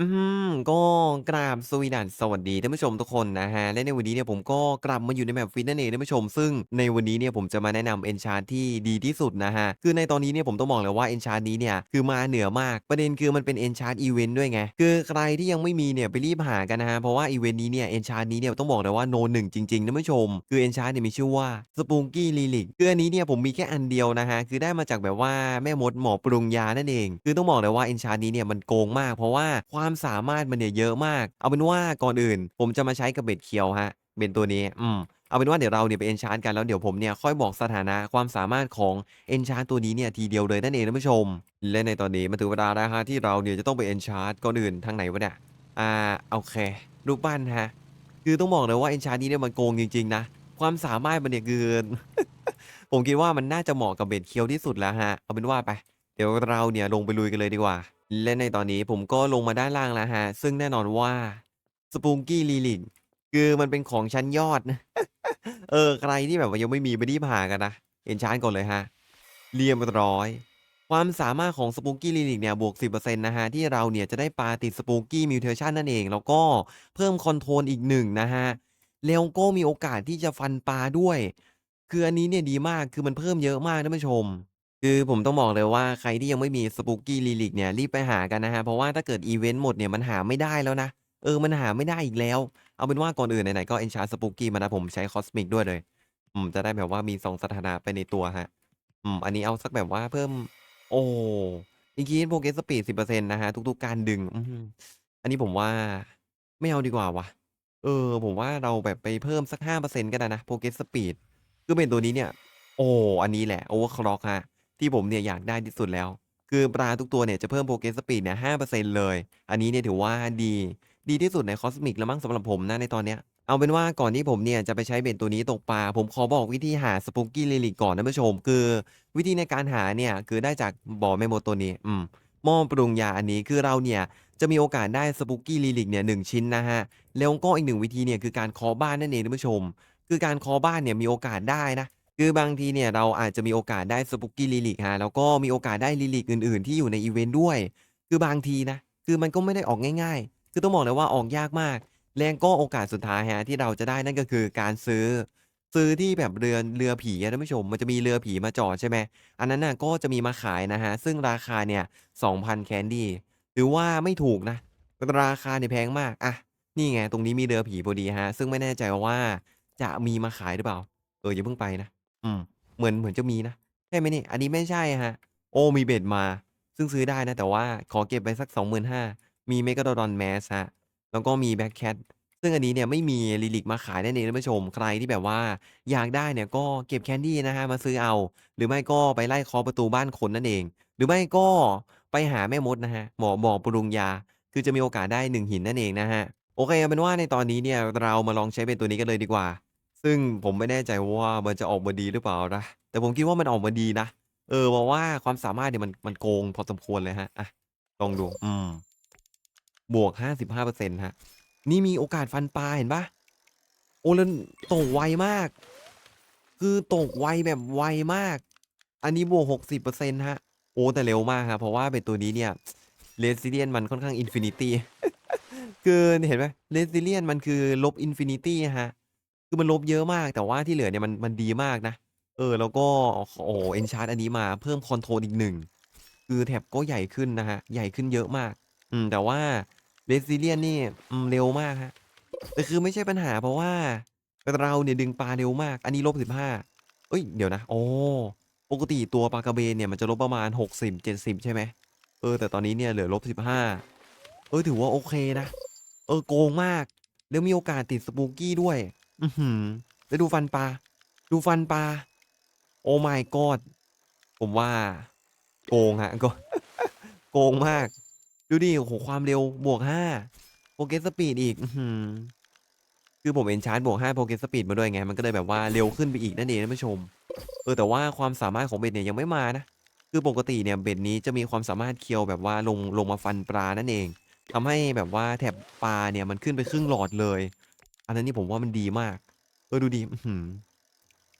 อืม ก็กราบสวีดัส สวัสดีท่านผู้ชมทุกคนนะฮะและในวันนี้เนี่ยผมก็กลับมาอยู่ในแมปฟิตนั่นเองท่านผู้ชม ซึ่งในวันนี้เนี่ยผมจะมาแนะนำ Enchant ที่ดีที่สุดนะฮะคือในตอนนี้เนี่ยผมต้องบอกเลยว่า Enchant นี้เนี่ย คือมาเหนือมาก ประเด็นคือมันเป็น Enchant Event ด้วยไง คือใครที่ยังไม่มีเนี่ยไปรีบหากันนะฮะเพราะว่าอีเวนต์นี้เนี่ย Enchant นี้เนี่ยต้องบอกเลยว่าโนหนึ่งจริง ๆ ท่านผู้ชม คือ Enchant เนี่ยมีชื่อว่า Spooky Lyric คืออันนี้เนี่ยผมมีแค่อันเดียวนะฮะคือได้มาจากแบบว่าแม่มดหมอปรุงยานั่นเอง คือต้องบอกเลยว่า Enchant นี้เนี่ยมันโกงมาก เพราะว่าควความสามารถมันเนี่ยเยอะมาก เอาเป็นว่าก่อนอื่น ผมจะมาใช้กับเบ็ดเคียวฮะ เบ็ดตัวนี้ อืมเอาเป็นว่าเดี๋ยวเราเนี่ยไป Enchant กันแล้วเดี๋ยวผมเนี่ยค่อยบอกสถานะความสามารถของ Enchant ตัวนี้เนี่ยทีเดียวเลยนั่นเองท่านผู้ชม และในตอนนี้มาถึงเวลาแล้วฮะที่เราเนี่ยจะต้องไป Enchant ก่อนอื่นทางไหนวะเนี่ย อ่าโอเค รูปปั้นฮะ คือต้องบอกเลยว่า Enchant นี้เนี่ยมันโกงจริงๆนะความสามารถมันเนี่ยคือผมคิดว่ามันน่าจะเหมาะกับเบ็ดเคียวที่สุดแล้วฮะ เอาเป็นว่าไป เดี๋ยวเราเนี่ยลงไปลุยกันเลยดีกว่า และในตอนนี้ผมก็ลงมาด้านล่างแล้วฮะ ซึ่งแน่นอนว่าสปูงกี้ลีลิกคือมันเป็นของชั้นยอดเออ ใครที่แบบว่ายังไม่มีไปรีบหากันนะ เอ็นชานก่อนเลยฮะ เรียบร้อย ความสามารถของสปูกี้ลิลิกเนี่ย บวก 10%นะฮะ ที่เราเนี่ยจะได้ปาติดสปูกี้มิวเทชันนั่นเอง แล้วก็เพิ่มคอนโทรลอีกหนึ่งนะฮะ แล้วก็มีโอกาสที่จะฟันปลาด้วย คืออันนี้เนี่ยดีมาก คือมันเพิ่มเยอะมากท่านผู้ชม คือผมต้องบอกเลยว่า ใครที่ยังไม่มี Spooky Lyric เนี่ย รีบไปหากันนะฮะเพราะว่าถ้าเกิดอีเวนต์หมดเนี่ย มันหาไม่ได้แล้วนะ เออ มันหาไม่ได้อีกแล้ว เอาเป็นว่าก่อนอื่นไหนๆก็ Enchant Spooky มานะ ผมใช้ Cosmic ด้วยเลย อืม จะได้แบบว่ามีสองสถานะไปในตัวฮะ อืม อันนี้เอาสักแบบว่าเพิ่ม โอ้อีกทีโปรเกสสปีด10%นต์นะฮะ ทุกๆ การดึง อืมอันนี้ผมว่าไม่เอาดีกว่าวะเออ ผมว่าเราแบบไปเพิ่มสัก5%ก็ได้นะโปรเกสสปีดคือเป็นตัวนี้เนี่ย โอ้ อันนี้แหละ Overclock ฮะ ที่ผมเนี่ยอยากได้ที่สุดแล้ว คือปลาทุกตัวเนี่ยจะเพิ่ม Progress Speed เนี่ย5%เลย อันนี้เนี่ยถือว่าดี ดีที่สุดใน Cosmic แล้วมั้งสำหรับผมนะในตอนเนี้ยเอาเป็นว่าก่อนที่ผมเนี่ยจะไปใช้เบ็ดตัวนี้ตกปลา ผมขอบอกวิธีหา Spooky Lyric ก่อนนะผู้ชม คือวิธีในการหาเนี่ยคือได้จากบ่อแม่มตัวนี้อืมหม้อปรุงยาอันนี้คือเราเนี่ยจะมีโอกาสได้ Spooky Lyric เนี่ย1ชิ้นนะฮะแล้วก็อีกหนึ่งวิธีเนี่ยคือการเคาะบ้านนั่นเองท่านผู้ชม คือการเคาะบ้านเนี่ยมีโอกาสได้นะ คือบางทีเนี่ยเราอาจจะมีโอกาสได้ Spooky Lyric ฮะแล้วก็มีโอกาสได้ Lyric อื่น ๆ ที่อยู่ในอีเวนต์ด้วย คือบางทีนะ คือมันก็ไม่ได้ออกง่าย ๆ คือต้องบอกเลยว่าออกยากมาก แล้วก็โอกาสสุดท้ายฮะที่เราจะได้นั่นก็คือการซื้อ ซื้อที่แบบเรือ เรือผีอะท่านผู้ชม มันจะมีเรือผีมาจอดใช่ไหม อันนั้นน่ะก็จะมีมาขายนะฮะ ซึ่งราคาเนี่ย 2,000 แคนดี้ ถือว่าไม่ถูกนะ ราคาเนี่ยแพงมาก อะ นี่ไง ตรงนี้มีเรือผีพอดีฮะ ซึ่งไม่แน่ใจว่าจะมีมาขายหรือเปล่า เอออย่าเพิ่งไปนะ อืม เหมือน เหมือนจะมีนะ ใช่ไหมนี่ อันนี้ไม่ใช่ฮะโอ้ มีเบ็ดมา ซึ่งซื้อได้นะ แต่ว่าขอเก็บไว้สัก 25,000 มี Megalodon Mask ฮะแล้วก็มี Black Cat ซึ่งอันนี้เนี่ยไม่มีลิลิกมาขายนั่นเองท่านผู้ชม ใครที่แบบว่าอยากได้เนี่ย ก็เก็บแคนดี้นะฮะมาซื้อเอา หรือไม่ก็ไปไล่เคาะประตูบ้านคนนั่นเอง หรือไม่ก็ไปหาแม่มดนะฮะหมอบอปรุงยา คือจะมีโอกาสได้ 1 หินนั่นเองนะฮะโอเค เอาเป็นว่าในตอนนี้เนี่ย เรามาลองใช้เป็นตัวนี้กันเลยดีกว่า ซึ่งผมไม่แน่ใจว่ามันจะออกมาดีหรือเปล่านะ แต่ผมคิดว่ามันออกมาดีนะ เออเพราะว่าความสามารถเนี่ยมันมันโกงพอสมควรเลยฮะอะลองดู อืม บวก55%ฮะ นี่มีโอกาสฟันปลาเห็นปะโอ้แล้วตกไวมาก คือตกไวแบบไวมาก อันนี้บวก60%ฮะ โอ้แต่เร็วมากครับเพราะว่าเป็นตัวนี้เนี่ยเรซิเลียนมันค่อนข้างอินฟินิตี้คือเห็นไหมเรซิเลียนมันคือลบอินฟินิตี้ฮะ คือมันลบเยอะมาก แต่ว่าที่เหลือเนี่ยมัน มันดีมากนะ เออ แล้วก็ โอ้โฮ Enchant อันนี้มาเพิ่มคอนโทรลอีกหนึ่ง คือแท็บก็ใหญ่ขึ้นนะครับใหญ่ขึ้นเยอะมาก อืม แต่ว่า Resilient นี่อืมเร็วมากครับแต่คือไม่ใช่ปัญหาเพราะว่า เราเนี่ยดึงปลาเร็วมาก อันนี้ลบ15เฮ้ย เดี๋ยวนะ โอ๋อปกติตัวปลากระเบนเนี่ยมันจะลบประมาณ60-70ใช่ไหม เออ แต่ตอนนี้เนี่ยเหลือลบ15เออ ถือว่าโอเคนะ เออ โกงมาก แล้วมีโอกาสติด Spooky ด้วย อือฮือแล้วดูฟันปลา ดูฟันปลา Oh my god ผมว่าโกงครับก็โกงมาก ดูดิ โอ้โฮความเร็วบวก5 Progress Speed อีก อือฮือคือผม Enchant บวก5 Progress Speed มาด้วยไง มันก็เลยแบบว่าเร็วขึ้นไปอีกนั่นเองท่านผู้ชม เออ แต่ว่าความสามารถของเบ็ดเนี่ยยังไม่มานะ คือปกติเนี่ยเบ็ดนี้จะมีความสามารถเคียวแบบว่าลงลงมาฟันปลานั่นเองทำให้แบบว่าแถบปลาเนี่ยมันขึ้นไปครึ่งหลอดเลย นนั้นนี่ผมว่ามันดีมาก เออดูดิอื้อฮือ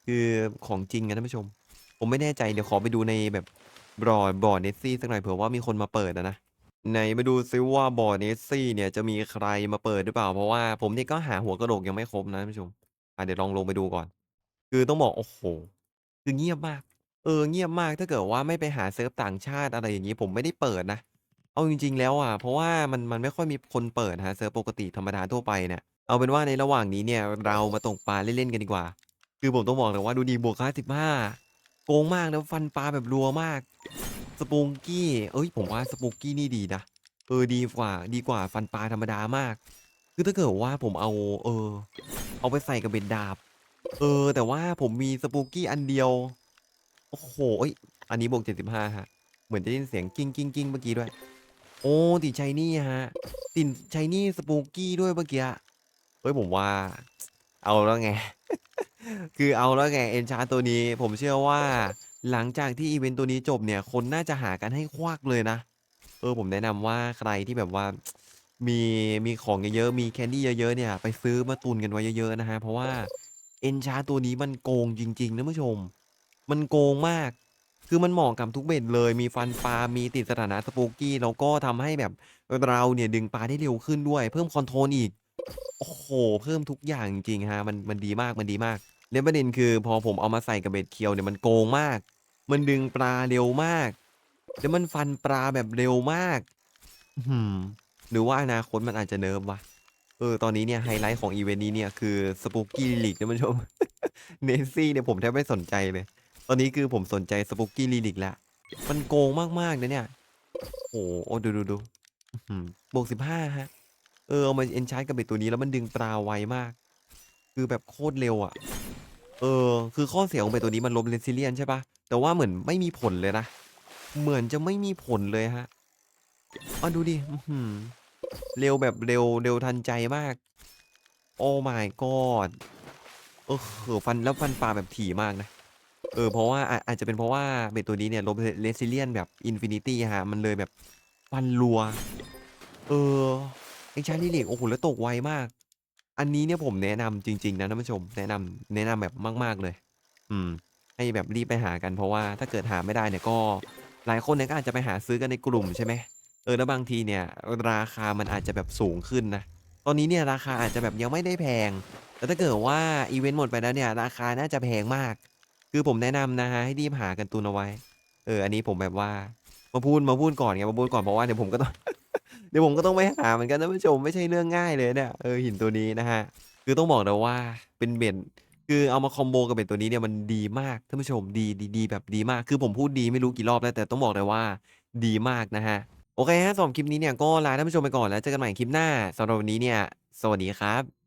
คือของจริงอะท่านผู้ชม ผมไม่แน่ใจเดี๋ยวขอไปดูในแบบบ่อบ่อ Nessie สักหน่อยเผื่อว่ามีคนมาเปิดอะนะไหนมาดูซิว่าบ่อเนสซี่เนี่ยจะมีใครมาเปิดหรือเปล่า เพราะว่าผมเนี่ยก็หาหัวกระโหลกยังไม่ครบนะท่านผู้ชมอ่าเดี๋ยวลองลงไปดูก่อน คือต้องบอกโอ้โฮคือเงียบมาก เออเงียบมากถ้าเกิดว่าไม่ไปหาเซิร์ฟต่างชาติอะไรอย่างงี้ผมไม่ได้เปิดนะเอาจริง ๆ แล้วอะเพราะว่ามันมันไม่ค่อยมีคนเปิดครับเซิร์ฟปกติธรรมดาทั่วไปเนี่ย เอาเป็นว่าในระหว่างนี้เนี่ยเรามาตกปลาเล่นๆกันดีกว่า คือผมต้องบอกเลยว่าดูดิบวก55โกงมากนะฟันปลาแบบรัวมาก Spooky เฮ้ย ผมว่า Spooky นี่ดีนะเออดีกว่า ดีกว่าฟันปลาธรรมดามาก คือถ้าเกิดว่าผมเอา เออ เอาไปใส่กับเบ็ดดาบ เออ แต่ว่าผมมี Spooky อันเดียว โอ้โฮเฮ้ยอันนี้บวก75ครับห้าฮะ เหมือนจะได้ยินเสียงกิ้งๆๆเมื่อกี้ด้วย โอ้ติด Shiny ครับติด Shiny Spooky ด้วยเมื่อกี้ เฮ้ยผมว่า เอาแล้วไง คือเอาแล้วไง Enchant ตัวนี้ ผมเชื่อว่า หลังจากที่อิเวนต์ตัวนี้จบเนี่ย คนน่าจะหากันให้ควักเลยนะ เออผมแนะนำว่าใครที่แบบว่ามีมีของเยอะๆ มีแคนดี้เยอะๆ เนี่ย ไปซื้อมาตุนกันไว้เยอะๆ นะครับเพราะว่า Enchant ตัวนี้มันโกงจริงๆท่านผู้ชม มันโกงมาก คือมันเหมาะกับทุกเบ็ดเลย มีฟันปลา มีติดสถานะ Spooky แล้วก็ทำให้แบบเราเนี่ยดึงปลาได้เร็วขึ้นด้วย เพิ่มคอนโทรลอีก โอ้โฮเพิ่มทุกอย่างจริงๆครับมันมันดีมากมันดีมากแล้วประเด็นคือพอผมเอามาใส่กับเบ็ดเคียวเนี่ยมันโกงมาก มันดึงปลาเร็วมากแล้วมันฟันปลาแบบเร็วมากอื้อฮือหรือว่าอนาคตมันอาจจะเนิร์ฟวะเออตอนนี้เนี่ยไฮไลต์ของอิเวนต์นี้เนี่ยคือ Spooky Lyric ท่านผู้ชม Nessie เนี่ยผมแทบไม่สนใจเลย ตอนนี้คือผมสนใจ Spooky Lyric แล้วมันโกงมากๆนะเนี่ยโอ้โฮโอ้ดูๆๆอื้อฮือบวก15ครับเออเอามา Enchant กับเบ็ดตัวนี้แล้วมันดึงปลาไวมาก คือแบบโคตรเร็วอะเออ คือข้อเสียของเบ็ดตัวนี้มันลบ Resilient ใช่ปล่าแต่ว่าเหมือนไม่มีผลเลยนะ เหมือนจะไม่มีผลเลยครับอาดูดิเร็วแบบเร็วเร็วทันใจมาก Oh my god เออโอ้ฟันแล้วฟันปลาแบบถี่มากนะ เออ เพราะว่าอาจจะเป็นเพราะว่าเบ็ดตัวนี้เนี่ยลบ Re Resilient แบบ Infinity ครับมันเลยแบบฟันรัว เออ Enchant Lyric โอ้โฮแล้วตกไวมาก อันนี้เนี่ยผมแนะนำจริง ๆ นะท่านผู้ชม แนะนำแนะนำแบบมาก ๆเลย อืม ให้แบบรีบไปหากันเพราะว่าถ้าเกิดหาไม่ได้เนี่ยก็หลายคนเนี่ยก็อาจจะไปหาซื้อกันในกลุ่มใช่ไหมเออแล้วบางทีเนี่ย ราคามันอาจจะแบบสูงขึ้นนะตอนนี้เนี่ยราคาอาจจะแบบยังไม่ได้แพง แต่ถ้าเกิดว่าอิเวนต์หมดไปแล้วเนี่ย ราคาน่าจะแพงมาก คือผมแนะนำนะครับให้รีบหากันตุนเอาไว้ เออ อันนี้ผมแบบว่ามาพูดมาพูดก่อนไงมาพูดก่อนเพราะว่าเดี๋ยวผมก็ต้อง เดี๋ยวผมก็ต้องไปหาเหมือนกันท่านผู้ชมไม่ใช่เรื่องง่ายเลยเนี่ยเออหินตัวนี้นะฮะคือต้องบอกเลยว่าเป็นเบ็ดคือเอามาคอมโบกับเบ็ดตัวนี้เนี่ยมันดีมากท่านผู้ชมดีดีดีแบบดีมาก คือผมพูดดีไม่รู้กี่รอบแล้วแต่ต้องบอกเลยว่าดีมากนะฮะโอเคฮะสำหรับคลิปนี้เนี่ยก็ลาท่านผู้ชมไปก่อนแล้วเจอกันใหม่คลิปหน้าสำหรับวันนี้เนี่ยสวัสดีครับ